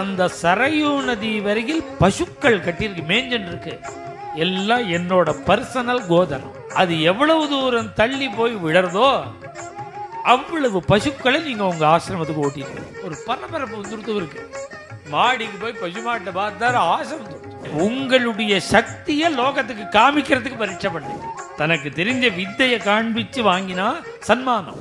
அந்த சரையூ நதி வரையில் பசுக்கள் கட்டியிருக்கு மேஞ்சன் இருக்கு. எல்லாம் என்னோட பர்சனல் கோதனம். அது எவ்வளவு தூரம் தள்ளி போய் விழறதோ அவ்வளவு பசுக்களை நீங்க உங்க ஆசிரமத்துக்கு ஓட்டிட்டு ஒரு பரபரப்பு வந்துருத்து இருக்கு. மாடிக்கு போய் பசுமாட்டை பார்த்தாரு ஆசை வந்துருத்து. உங்களுடைய சக்தியை லோகத்துக்கு காமிக்கிறதுக்கு பரீட்சை பண்ணுங்க தனக்கு தெரிஞ்ச வித்தையை காண்பிச்சு வாங்கினா சன்மானம்.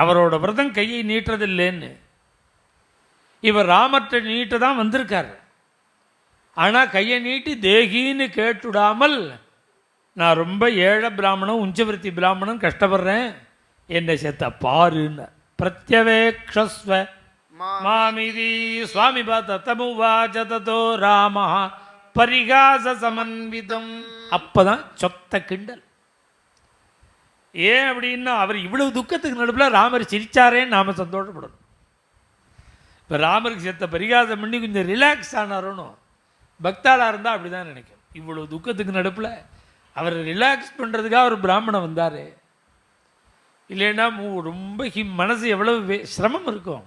அவரோட விரதம் கையை நீட்டுறதில்லைன்னு. இவர் ராமற்ற நீட்டு தான் வந்திருக்காரு. ஆனால் கையை நீட்டி தேகின்னு கேட்டுடாமல் நான் ரொம்ப ஏழை பிராமணம் உஞ்சவர்த்தி பிராமணன் கஷ்டப்படுறேன். என்னை செத்த பாருன்னு. பிரத்யவேக்ஷஸ்வ மாமிதி சுவாமி பார்த்த தமுவாச்ச ததோ ராமஹா பரிகாச சமன்விதம். அப்பதான் சொத்த கிண்டல். ஏன் அப்படின்னா அவர் இவ்வளவு துக்கத்துக்கு நடுவில் ராமர் சிரித்தாரேன்னு நாம் சந்தோஷப்படணும். இப்போ ராமருக்கு செத்த பரிகாசம் பண்ணி கொஞ்சம் ரிலாக்ஸ் ஆனாரோன்னு பக்தாளாக இருந்தால் அப்படி தான் நினைக்கும். இவ்வளோ துக்கத்துக்கு நடுப்பில் அவர் ரிலாக்ஸ் பண்ணுறதுக்காக ஒரு பிராமணன் வந்தார். இல்லைன்னா ரொம்ப ஹி மனசு எவ்வளவு வே- சிரமம் இருக்கும்.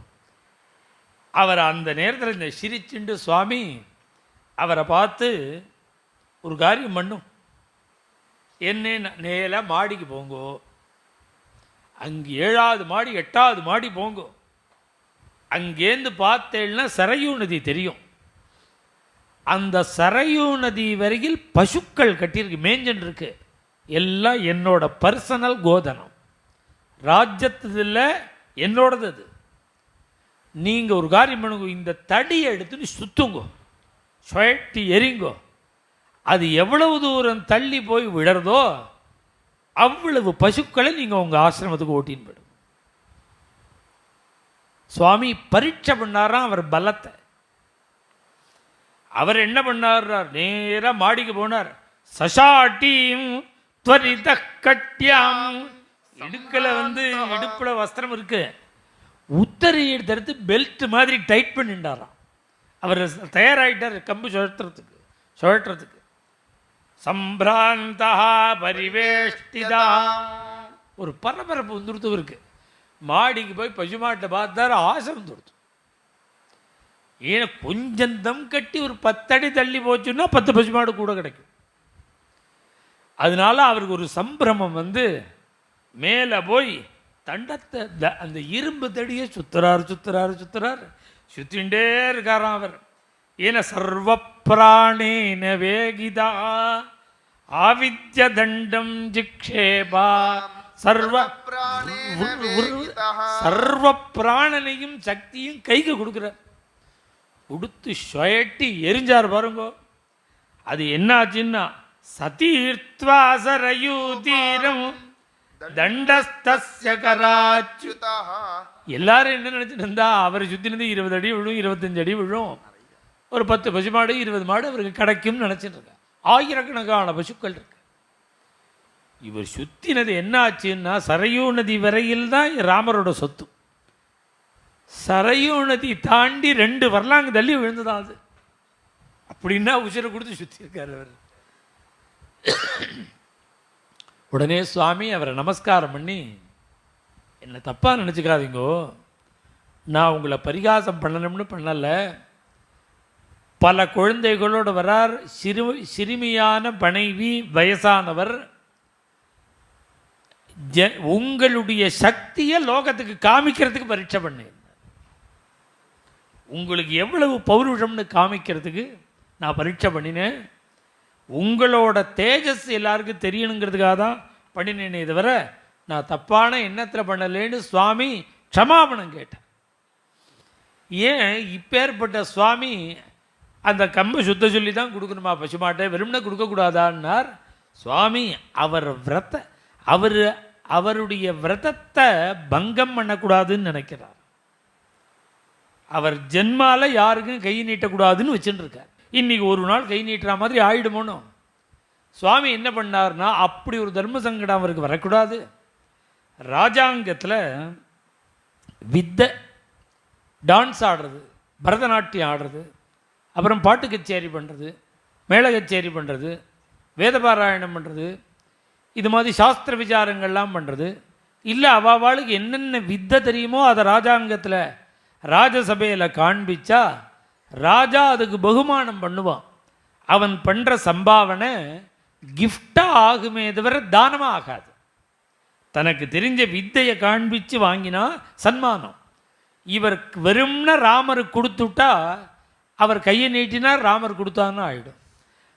அவர் அந்த நேரத்தில் இந்த சிரிச்சுண்டு சுவாமி அவரை பார்த்து ஒரு காரியம் பண்ணும். என்ன நேராக மாடிக்கு போங்கோ. அங்கே ஏழாவது மாடி எட்டாவது மாடி போங்கோ. அங்கேருந்து பார்த்தேன்னா சரையூ நதி தெரியும். அந்த சரையூ நதி வரையில் பசுக்கள் கட்டியிருக்கு மேஞ்சன் இருக்கு எல்லாம் என்னோட பர்சனல் கோதனம். ராஜ்யத்தில் என்னோடது அது நீங்கள் ஒரு காரியம் பண்ணுங்க இந்த தடியை எடுத்துன்னு சுத்துங்கோ. சுழட்டி எரிங்கோ அது எவ்வளவு தூரம் தள்ளி போய் விழறதோ அவ்வளவு பசுக்களை நீங்கள் உங்கள் ஆசிரமத்துக்கு ஓட்டின்னு போயிடும் சுவாமி பரீட்சை பண்ணாராம் அவர் பலத்தை. அவர் என்ன பண்ணார் நேராக மாடிக்கு போனார். சசாட்டியும் துவரித கட்டியாம் இடுக்கில் வந்து இடுப்பில் வஸ்திரம் இருக்கு. உத்தரையை தடுத்து பெல்ட் மாதிரி டைட் பண்ணிட்டாராம். அவர் தயாராகிட்டார் கம்பு சுழற்றுறதுக்கு சுழற்றுறதுக்கு சம்பிராந்தா பரிவேஷ்டிதா. ஒரு பரபரப்பு வந்துடுத்து இருக்கு மாடிக்கு போய் பசுமாட்டை பார்த்தாரு ஆசை வந்துடுத்து. ஏன்னா கொஞ்சம் தம் கட்டி ஒரு பத்தடி தள்ளி போச்சுன்னா பத்து பசுமாடு கூட கிடைக்கும். அதனால அவருக்கு ஒரு சம்பிரமம் வந்து மேலே போய் தண்டத்தை அந்த இரும்பு தடியை சுத்துறாரு சுத்துறாரு சுத்துறாரு. சுத்திண்டே இருக்காராம் அவர். பிராணேன வேகிதா. ஆவித்ய தண்டம் ஜிக்ஷேபா. சர்வ சர்வ பிராணனையும் சக்தியும் கைக்கு கொடுக்குறார் உடுத்து சுழட்டி எரிஞ்சார் பாருங்கோ. அது என்ன ஆச்சுன்னா சதீர்த்வா சரயூ தீரம் தண்டஸ்தஸ்ய கராச்சு எல்லாரும் என்ன நினைச்சிட்டு இருந்தா அவரை சுத்தி இருந்து இருபது அடி விழும் இருபத்தஞ்சு அடி விழும். ஒரு பத்து பசு மாடு இருபது மாடு அவருக்கு கிடைக்கும்னு நினச்சிட்டு இருக்க ஆயிரக்கணக்கான பசுக்கள் இருக்கு. இவர் சுத்தினது என்ன ஆச்சுன்னா சரையூ நதி வரையில் தான் ராமரோட சொத்து. சரையூ நதி தாண்டி ரெண்டு வரலாங்க தள்ளி விழுந்துதான் அது? அப்படின்னா உசிரை கொடுத்து சுற்றி இருக்கார் அவர் உடனே சுவாமி அவரை நமஸ்காரம் பண்ணி என்னை தப்பாக நினச்சிக்காதீங்கோ. நான் உங்களை பரிகாசம் பண்ணணும்னு பண்ணலை. பல குழந்தைகளோடு வரார். சிறு சிறுமியான பனைவி வயசானவர். ஜ உங்களுடைய சக்தியை லோகத்துக்கு காமிக்கிறதுக்கு பரீட்சை பண்ணேன். உங்களுக்கு எவ்வளவு பௌருஷம்னு காமிக்கிறதுக்கு நான் பரீட்சை பண்ணினேன். உங்களோட தேஜஸ் எல்லாருக்கும் தெரியணுங்கிறதுக்காக தான் பண்ணினேனே தவிர நான் தப்பான எண்ணத்தில் பண்ணலேன்னு சுவாமி க்ஷமாபணம் கேட்டேன் ஏன் இப்பேற்பட்ட சுவாமி அந்த கம்பை சுத்த சொல்லி தான் கொடுக்கணுமா? பசுமாட்டை வெறும்னா கொடுக்கக்கூடாதான்னார் சுவாமி. அவர் விரத அவர் அவருடைய விரதத்தை பங்கம் பண்ணக்கூடாதுன்னு நினைக்கிறார். அவர் ஜென்மால யாருக்கும் கை நீட்டக்கூடாதுன்னு வச்சுட்டுருக்கார் இன்றைக்கி இன்னைக்கு ஒரு நாள் கை நீட்டுற மாதிரி ஆயிடுமோனோ? சுவாமி என்ன பண்ணார்னா அப்படி ஒரு தர்ம சங்கடம் அவருக்கு வரக்கூடாது. ராஜாங்கத்தில் வித்தை டான்ஸ் ஆடுறது பரதநாட்டியம் ஆடுறது அப்புறம் பாட்டு கச்சேரி பண்ணுறது மேள கச்சேரி பண்ணுறது வேதபாராயணம் பண்ணுறது இது மாதிரி சாஸ்திர விசாரங்கள்லாம் பண்ணுறது இல்லை அவாவாளுக்கு என்னென்ன வித்தை தெரியுமோ அதை ராஜாங்கத்தில் ராஜசபையில் காண்பிச்சா ராஜா அதுக்கு பகுமானம் பண்ணுவான். அவன் பண்ணுற சம்பாவனை கிஃப்டாக ஆகுமே தவிர தானமாக ஆகாது. தனக்கு தெரிஞ்ச வித்தையை காண்பித்து வாங்கினா சன்மானம். இவர் வெறும்ன ராமருக்கு கொடுத்துட்டா அவர் கையை நீட்டினார் ராமர் கொடுத்தான்னு ஆயிடும்.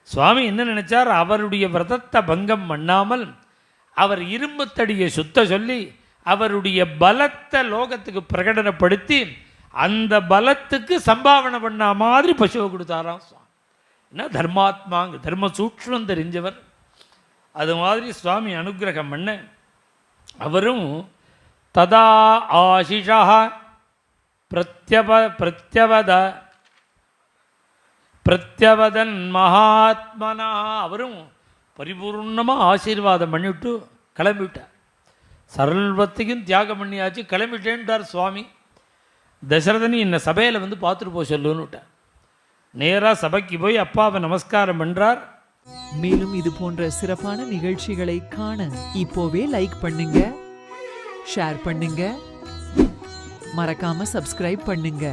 சுவாமி என்ன நினைச்சார்? அவருடைய விரதத்தை பங்கம் பண்ணாமல் அவர் இரும்பு தடியை சுத்த சொல்லி அவருடைய பலத்தை லோகத்துக்கு பிரகடனப்படுத்தி அந்த பலத்துக்கு சம்பாவனை பண்ண மாதிரி பசுவை கொடுத்தாராம் சுவாமி. என்ன தர்மாத்மாங்க தர்ம சூக்ஷ்மம் தெரிஞ்சவர். அது மாதிரி சுவாமி அனுக்கிரகம் பண்ண அவரும் ததா ஆஷிஷா பிரத்யப பிரத்யவத பிரத்யவதன் மகாத்மனா. அவரும் பரிபூர்ணமாக ஆசீர்வாதம் பண்ணிவிட்டு கிளம்பிவிட்டார். சர்வத்தையும் தியாகம் பண்ணியாச்சு. கிளம்பிட்டேன்ட்டார் சுவாமி. தசரதனி என்னை சபையில் வந்து பார்த்துட்டு போக சொல்லுன்னு விட்டார். நேராக சபைக்கு போய் அப்பாவை நமஸ்காரம் பண்ணுறார் மேலும் இது போன்ற சிறப்பான நிகழ்ச்சிகளை காண இப்போவே லைக் பண்ணுங்க ஷேர் பண்ணுங்க மறக்காம சப்ஸ்கிரைப் பண்ணுங்க.